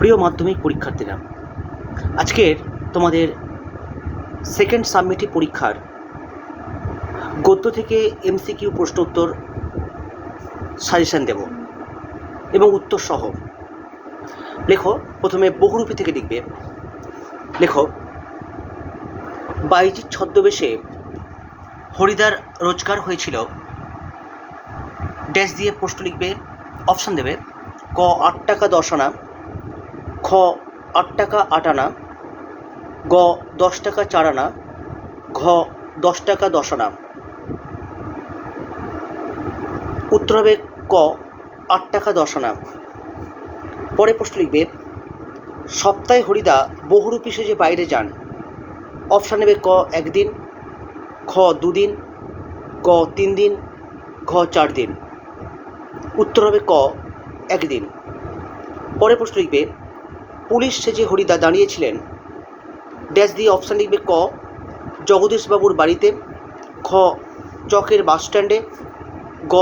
প্রিয় মাধ্যমিক পরীক্ষার্থীরা, আজকের তোমাদের সেকেন্ড সাবমিটিভ পরীক্ষার গদ্য থেকে এমসিকিউ প্রশ্ন উত্তর সাজেশন দেব এবং উত্তর সহ। লেখো, প্রথমে বহুরূপী থেকে লিখবে। লেখো বাইজির ছদ্মবেশে হরিদার রোজগার হয়েছিল। ড্যাশ দিয়ে প্রশ্ন লিখবে অপশান দেবে, ক আট টাকা দশ আনা খ, আট টাকা আট আনা, গ, দশ টাকা চার আনা, ঘ, দশ টাকা দশ আনা। উত্তর হবে ক, আট টাকা দশ আনা। পরে প্রশ্ন লিখবে, সপ্তাহে হরিদা বহুরূপী সেজে বাইরে যান অপশান নেবে ক, একদিন, খ, দুদিন, গ তিন দিন ঘ চার দিন উত্তর হবে ক, একদিন। পরে প্রশ্ন লিখবে পুলিশ সেজে হরিদা দাঁড়িয়েছিলেন। ড্যাশ দিয়ে অপশান লিখবে ক, জগদীশবাবুর বাড়িতে, খ, চকের বাস স্ট্যান্ডে, গ,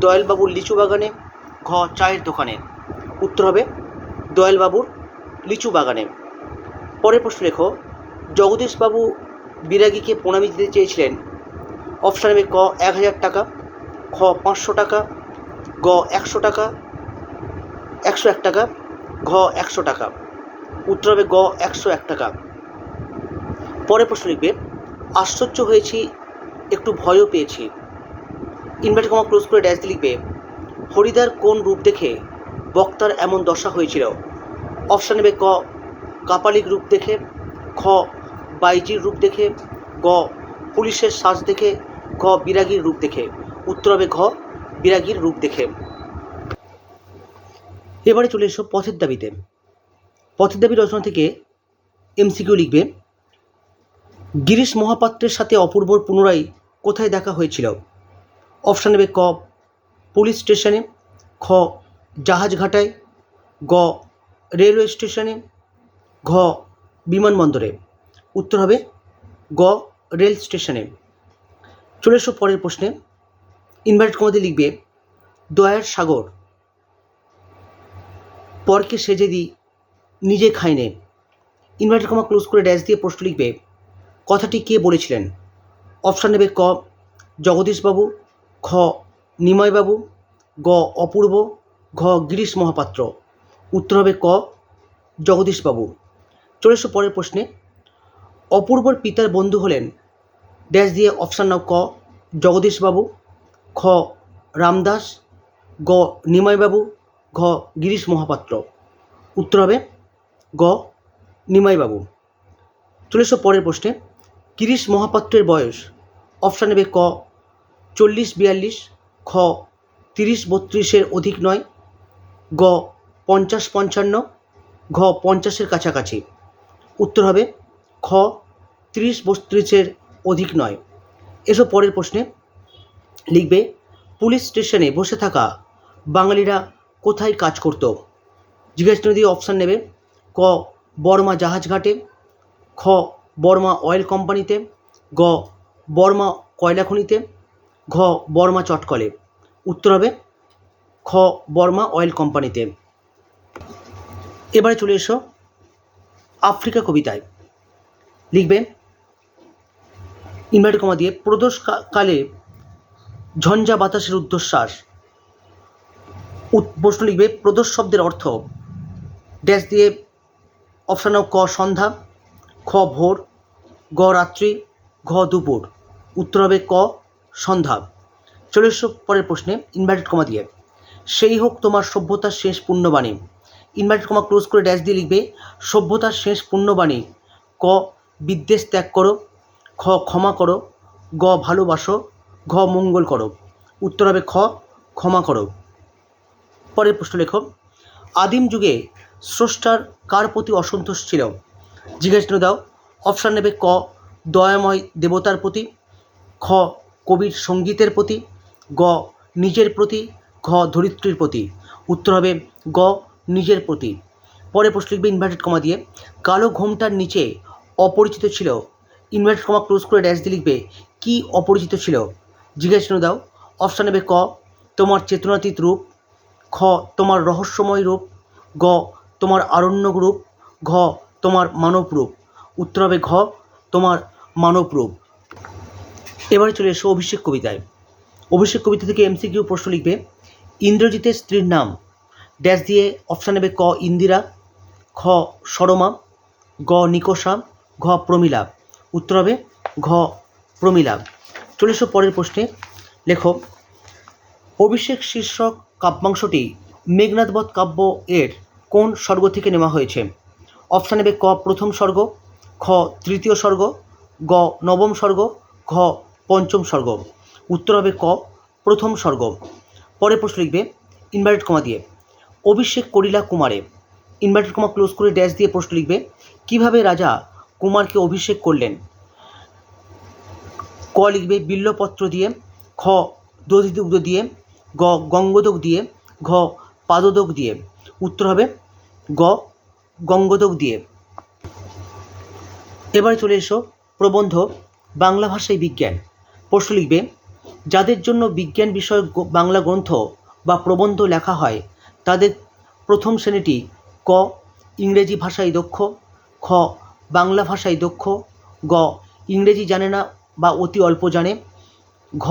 দয়ালবাবুর লিচু বাগানে, ঘ, চায়ের দোকানে। উত্তর হবে, দয়ালবাবুর লিচু বাগানে। পরের প্রশ্ন লেখো, জগদীশবাবু বিরাগীকে প্রণামী দিতে চেয়েছিলেন। অপশান হবে ক, এক হাজার টাকা, খ, পাঁচশো টাকা, গ, একশো টাকা, একশো এক টাকা, ঘ, একশো টাকা। উত্তর হবে গ, একশো এক টাকা। পরের প্রশ্ন লিখবে, আশ্চর্য হয়েছি, একটু ভয়ও পেয়েছি। ইনভার্টার কমা ক্লোজ করে ড্যাশ লিখবে, হরিদার কোন রূপ দেখে বক্তার এমন দশা হয়েছিল? অপশান নেবে ক, কাপালিক রূপ দেখে, খ, বাইজির রূপ দেখে, গ, পুলিশের সাজ দেখে ঘ বিরাগীর রূপ দেখে। উত্তর হবে ঘ, বিরাগীর রূপ দেখে। এবারে চলে এসো পথের দাবিতে। পথের দাবি রচনা থেকে এমসিকিউ লিখবে, গিরিশ মহাপাত্রের সাথে অপূর্বর পুনরায় কোথায় দেখা হয়েছিল? অপশান নেবে ক, পুলিশ স্টেশনে, খ, জাহাজ ঘাটায়, গ, রেলওয়ে স্টেশনে, ঘ, বিমানবন্দরে। উত্তর হবে, গ, রেল স্টেশনে। চলে এসো পরের প্রশ্নে। ইনভার্ট কমাতে লিখবে, দয়ার সাগর, পরকে সেজে দিই নিজে খাইনে ইনভার্টার কমা ক্লোজ করে ড্যাশ দিয়ে প্রশ্ন লিখবে, কথাটি কে বলেছিলেন? অপশান নেবে ক, জগদীশবাবু, খ, নিময়বাবু, গ, অপূর্ব, ঘ, গিরিশ মহাপাত্র। উত্তর হবে ক, জগদীশবাবু। চলে এসো পরের প্রশ্নে। অপূর্বর পিতার বন্ধু হলেন ড্যাশ দিয়ে অপশান নাও ক, জগদীশবাবু, খ, রামদাস, গ, নিময়বাবু, ঘ, গিরিশ মহাপাত্র। উত্তর হবে গ, নিমাইবাবু। চলে এসো পরের প্রশ্নে গিরিশ মহাপাত্রের বয়স, অপশান নেবে ক, চল্লিশ বিয়াল্লিশ, খ, তিরিশ বত্রিশের অধিক নয়, গ, পঞ্চাশ পঞ্চান্ন, ঘ, পঞ্চাশের কাছাকাছি। উত্তর হবে, খ, তিরিশ বত্রিশের অধিক নয়। এসব পরের প্রশ্নে, লিখবে, পুলিশ স্টেশনে বসে থাকা বাঙালিরা কোথায় কাজ করত? জিজ্ঞাসা দিয়ে অপশান নেবে ক বর্মা জাহাজ ঘাটে, খ বর্মা অয়েল কোম্পানিতে, গ বর্মা কয়লা খনিতে, ঘ বর্মা চটকলে। উত্তর হবে খ বর্মা অয়েল কোম্পানিতে। এবারে চলে এসো আফ্রিকা কবিতায়। লিখবে, ইনভার্ট কমা দিয়ে প্রদোষ কালে ঝঞ্ঝা বাতাসের উদ্ধশ্বাস প্রশ্ন লিখবে, প্রদোষ শব্দের অর্থ। ড্যাশ দিয়ে অপশান ক, সন্ধ্যা, খ, ভোর, গ, রাত্রি, ঘ, দুপুর। উত্তর হবে ক, সন্ধ্যা। চলে এসো পরের প্রশ্নে ইনভার্টেড কমা দিয়ে। সেই হোক তোমার সভ্যতার শেষ পুণ্যবাণী। ইনভার্টেড কমা ক্লোজ করে ড্যাশ দিয়ে লিখবে, সভ্যতার শেষ পুণ্যবাণী। ক, বিদ্বেষ ত্যাগ করো। খ, ক্ষমা করো। গ, ভালোবাসো। ঘ, মঙ্গল করো। উত্তর হবে খ, ক্ষমা করো। পরের প্রশ্ন লেখো। আদিম যুগে স্রষ্টার কার প্রতি অসন্তোষ ছিল? জিজ্ঞাসা দাও। অপশান নেবে ক, দয়াময় দেবতার প্রতি, খ, কবির সঙ্গীতের প্রতি, গ, নিজের প্রতি, ঘ, ধরিত্রীর প্রতি। উত্তর হবে গ, নিজের প্রতি। পরে প্রশ্ন লিখবে ইনভার্টেড কমা দিয়ে। কালো ঘোমটার নিচে অপরিচিত ছিল। ইনভার্টেড কমা ক্লোজ করে ড্যাশ দিয়ে লিখবে কি অপরিচিত ছিল? জিজ্ঞাসা দাও। অপশান নেবে ক, তোমার চেতনাতীত রূপ, খ, তোমার রহস্যময় রূপ, গ তোমার আরণ্যক রূপ ঘ তোমার মানব রূপ উত্তর হবে ঘ তোমার মানব রূপ এবারে চলে এসো অভিষেক কবিতায়। অভিষেক কবিতা থেকে এমসিকিউ প্রশ্ন লিখবে, ইন্দ্রজিতের স্ত্রীর নাম। ড্যাশ দিয়ে অপশান নেবে ক ইন্দিরা, খ সরমা, গ নিকোষা, ঘ প্রমিলা। উত্তর হবে ঘ প্রমিলা। চলে এসো পরের প্রশ্নে। লেখো, অভিষেক শীর্ষক কাব্যাংশটি মেঘনাথবধ কাব্য এর কোন স্বর্গ থেকে নেওয়া হয়েছে? অপশান নেবে ক, প্রথম স্বর্গ, খ, তৃতীয় স্বর্গ, গ, নবম স্বর্গ, ঘ, পঞ্চম স্বর্গ। উত্তর হবে ক, প্রথম স্বর্গ। পরে প্রশ্ন লিখবে ইনভার্টেড কমা দিয়ে। অভিষেক করিলা কুমারে ইনভার্টেড কমা ক্লোজ করে ড্যাশ দিয়ে প্রশ্ন লিখবে, কীভাবে রাজা কুমারকে অভিষেক করলেন? ক লিখবে, বিল্লপত্র দিয়ে, খ, দধিদুগ্ধ দিয়ে, গ, গঙ্গোদক দিয়ে, ঘ, পাদোদক দিয়ে। উত্তর হবে গ, গঙ্গোদক দিয়ে। এবারে চলে এসো প্রবন্ধ বাংলা ভাষায় বিজ্ঞান। প্রশ্ন লিখবে, যাদের জন্য বিজ্ঞান বিষয়ক বাংলা গ্রন্থ বা প্রবন্ধ লেখা হয়, তাদের প্রথম শ্রেণীটি ক, ইংরেজি ভাষায় দক্ষ, খ, বাংলা ভাষায় দক্ষ, গ, ইংরেজি জানে না বা অতি অল্প জানে, ঘ,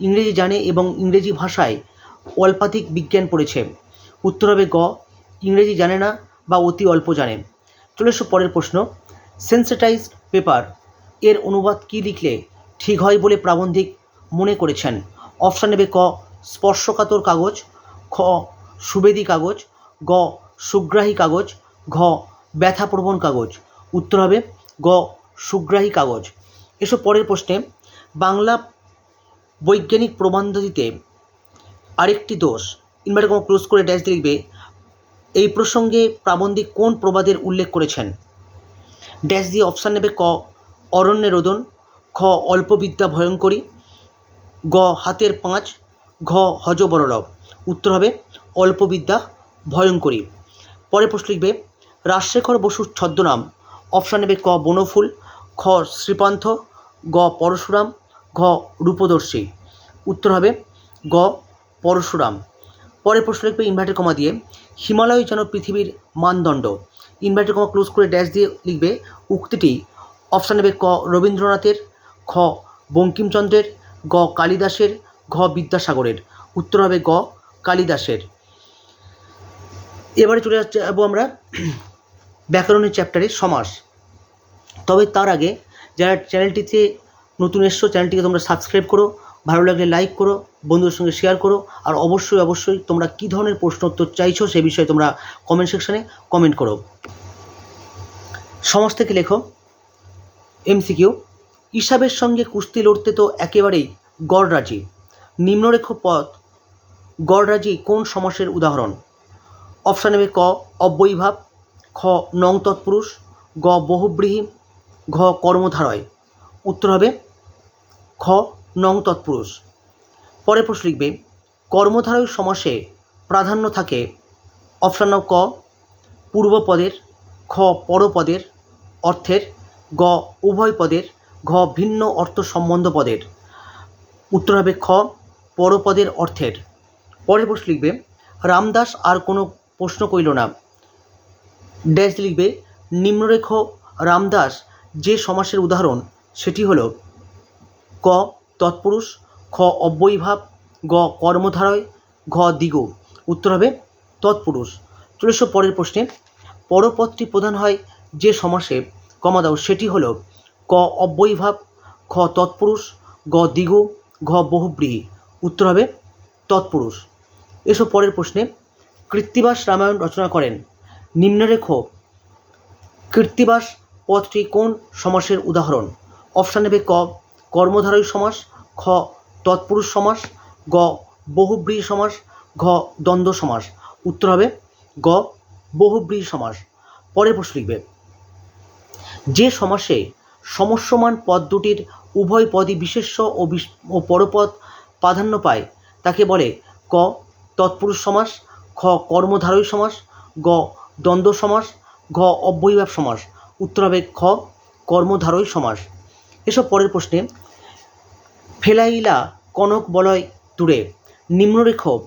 ইংরেজি জানে এবং ইংরেজি ভাষায় অল্পাধিক বিজ্ঞান পড়েছে। উত্তর হবে গ ইংরেজি জানে না বা অতি অল্প জানে। চলে এসো পরের প্রশ্ন। সেন্সিটাইজড পেপার এর অনুবাদ কী লিখলে ঠিক হয় বলে প্রাবন্ধিক মনে করেছেন? অপশান নেবে ক, স্পর্শকাতর কাগজ, খ, সুবেদী কাগজ, গ, সুগ্রাহী কাগজ, ঘ, ব্যথাপ্রবণ কাগজ। উত্তর হবে গ, সুগ্রাহী কাগজ। এসব পরের প্রশ্নে। বাংলা বৈজ্ঞানিক প্রবন্ধ দিতে আরেকটি দোষ। ইনভার্টার ক্লোজ করে ড্যাশ লিখবে এই প্রসঙ্গে প্রাবন্ধিক কোন প্রবাদের উল্লেখ করেছেন? ড্যাশ দিয়ে অপশান নেবে ক, অরণ্যে রোদন, খ, অল্পবিদ্যা ভয়ঙ্করী, গ, হাতের পাঁচ, ঘ, হজবরলভ। উত্তর হবে অল্পবিদ্যা ভয়ঙ্করী। পরে প্রশ্ন লিখবে, রাজশেখর বসুর ছদ্মনাম। অপশান নেবে ক, বনফুল, খ, শ্রীপান্থ, গ, পরশুরাম, ঘ, রূপদর্শী। উত্তর হবে গ, পরশুরাম। পরের প্রশ্ন লিখবে ইনভার্টার কমা দিয়ে। হিমালয় যেন পৃথিবীর মানদণ্ড। ইনভার্টার কমা ক্লোজ করে ড্যাশ দিয়ে লিখবে, উক্তিটি অপশান নেবে ক, রবীন্দ্রনাথের, খ, বঙ্কিমচন্দ্রের, গ, কালিদাসের, ঘ, বিদ্যাসাগরের। উত্তর হবে গ, কালিদাসের। এবারে চলে যাব আমরা ব্যাকরণের চ্যাপ্টারে সমাস। তবে তার আগে যারা চ্যানেলটিতে নতুন এসছো চ্যানেলটিকে তোমরা সাবস্ক্রাইব করো। ভালো লাগলে লাইক করো, বন্ধুদের সঙ্গে শেয়ার করো, আর অবশ্যই অবশ্যই তোমরা কী ধরনের প্রশ্ন উত্তর চাইছো সে বিষয়ে তোমরা কমেন্ট সেকশানে কমেন্ট করো। সমাজ থেকে লেখো? এমসিকিউ ইসাবের সঙ্গে কুস্তি লড়তে তো একেবারেই গড়রাজি নিম্নরেখ পথ গড়রাজি কোন সমাসের উদাহরণ? অপশান নেবে ক, অব্যয়ীভাব, খ, নং তৎপুরুষ, গ, বহুব্রীহি, ঘ, কর্মধারয়। উত্তর হবে, খ নং তৎপুরুষ। পরে প্রশ্ন লিখবে, কর্মধারয় সমাসে প্রাধান্য থাকে অপশান ক, পূর্বপদের, খ পরপদের, অর্থের, গ উভয় পদের ঘ ভিন্ন অর্থ সম্বন্ধ পদের। উত্তর হবে খ পরপদের অর্থের। পরের প্রশ্ন লিখবে, রামদাস আর কোনো প্রশ্ন কইল না। ড্যাশ লিখবে, নিম্নরেখ রামদাস যে সমাসের উদাহরণ, সেটি হল ক তৎপুরুষ, খ অব্যয়ীভাব, গ কর্মধারয়, ঘ দিগ। উত্তর হবে তৎপুরুষ। চল্লিশ পরের প্রশ্নে পরপদটি প্রধান হয় যে সমাসে, কমা দাও, সেটি হলো ক অব্যয়ীভাব, খ তৎপুরুষ, গ দিগ, ঘ বহুব্রীহি। উত্তর হবে তৎপুরুষ। এসব পরের প্রশ্নে, কৃত্তিবাস রামায়ণ রচনা করেন। নিম্নরেখ কৃত্তিবাস পদটি কোন সমাসের উদাহরণ? অপশান নেবে ক, কর্মধারয় সমাস খ, তৎপুরুষ সমাস, গ, বহুব্রীহি সমাস, ঘ, দ্বন্দ্ব সমাস। উত্তর হবে গ, বহুব্রীহি সমাস। পরের প্রশ্ন লিখবে। যে সমাসে সমস্যমান পদ দুটির উভয় পদই বিশেষ্য ও ও পরপদ প্রাধান্য পায়, তাকে বলে ক, তৎপুরুষ সমাস, খ কর্মধারয় সমাস, গ, দ্বন্দ্ব সমাস, ঘ, অব্যয়ীভাব সমাস। উত্তর হবে খ কর্মধারয় সমাস। এসব পরের প্রশ্নে ফেলাইলা কনক বলয় দূরে। নিম্নরেখ,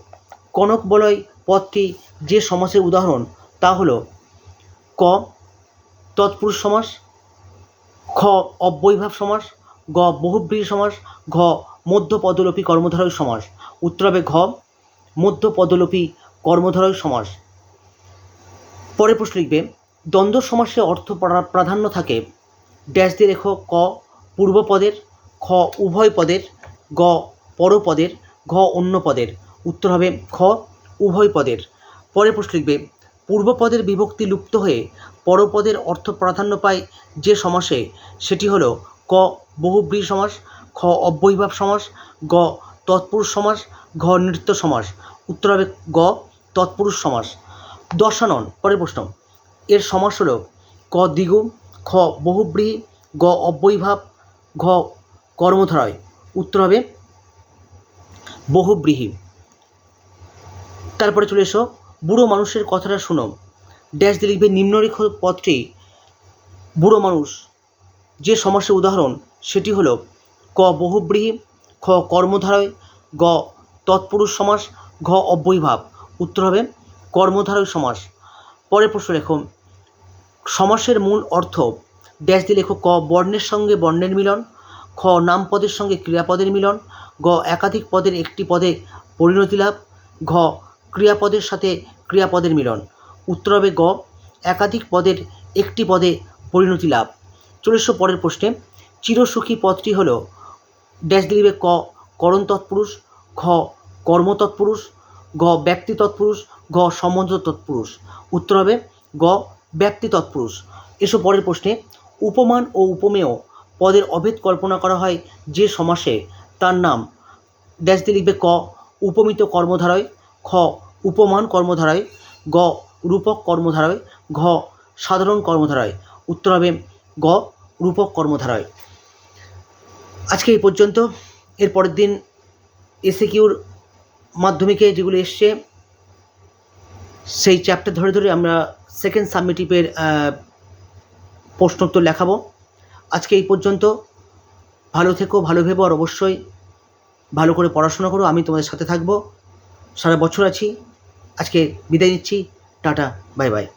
কনক বলয় পদটি যে সমাসের উদাহরণ, তা হল, ক, তৎপুরুষ সমাস, খ, অব্যয়ভাব সমাস, গ, বহুব্রীহি সমাস, ঘ, মধ্যপদলোপী কর্মধারয় সমাস। উত্তর হবে ঘ, মধ্যপদলোপী কর্মধারয় সমাস। পরে প্রশ্ন লিখবে, দ্বন্দ্ব সমাসে অর্থ প্রা- প্রাধান্য থাকে, ড্যাশ দিয়ে লেখো ক, পূর্বপদের খ উভয় পদের, গ পরপদের, ঘ অন্য পদের। উত্তর হবে খ উভয় পদের। পরের প্রশ্ন লিখবে, পূর্বপদের বিভক্তি লুপ্ত হয়ে পরপদের অর্থ প্রাধান্য পায় যে সমাসে, সেটি হলো ক বহুব্রী সমাস, খ অব্যয়ভাব সমাস, গ তৎপুরুষ সমাস, ঘ নৃত্য সমাস। উত্তর হবে গ তৎপুরুষ সমাস। দশানন পরের প্রশ্ন। এর সমাস হলো ক দ্বিগু খ বহুব্রীহি গ অব্যয়ভাব, ঘ কর্মধারয়। উত্তর হবে বহুব্রীহি। তারপরে চলে এসো, বুড়ো মানুষের কথাটা শোনো। ড্যাশ দিয়ে লিখবে নিম্নরেখ পদটি বুড়ো মানুষ। যে সমাসের উদাহরণ, সেটি হলো, ক বহুব্রীহি, খ কর্মধারয়, গ তৎপুরুষ সমাস, ঘ অব্যয়ভাব। উত্তর হবে কর্মধারয় সমাস। পরের প্রশ্ন লেখো, সমাসের মূল অর্থ, ড্যাশ দিয়ে লেখো, ক বর্ণের সঙ্গে বর্ণের মিলন খ নাম পদের সঙ্গে ক্রিয়াপদের মিলন, গ একাধিক পদের একটি পদে পরিণতি লাভ ঘ ক্রিয়াপদের সাথে ক্রিয়াপদের মিলন। উত্তর হবে গ, একাধিক পদের একটি পদে পরিণতি লাভ চলে এসো পরের প্রশ্নে। চিরসুখী পদটি হল, ড্যাশ দিয়ে লিখবে ক করণ তৎপুরুষ খ কর্ম তৎপুরুষ গ ব্যক্তি তৎপুরুষ, ঘ সম্বন্ধ তৎপুরুষ। উত্তর হবে গ ব্যক্তি তৎপুরুষ। এসব পরের প্রশ্নে। উপমান ও উপমেয় পদের অভেদ কল্পনা করা হয় যে সমাসে। তার নাম ড্যাশ দিয়ে লিখবে ক, উপমিত কর্মধারয়, খ, উপমান কর্মধারয়, গ, রূপক কর্মধারয়, ঘ, সাধারণ কর্মধারয়। উত্তর হবে গ, রূপক কর্মধারয়। আজকে এই পর্যন্ত। এর পরের দিন এসে কিউর মাধ্যমিকে যেগুলো এসছে, সেই চ্যাপ্টার ধরে ধরে আমরা সেকেন্ড সাবমিটিভের প্রশ্নোত্তর লেখাবো। আজকে এই পর্যন্ত। ভালো থেকো, ভালো ভেবো, আর অবশ্যই ভালো করে পড়াশোনা করো। আমি তোমাদের সাথে থাকব। সারা বছর আছি। আজকে বিদায় নিচ্ছি। Tata, bye bye.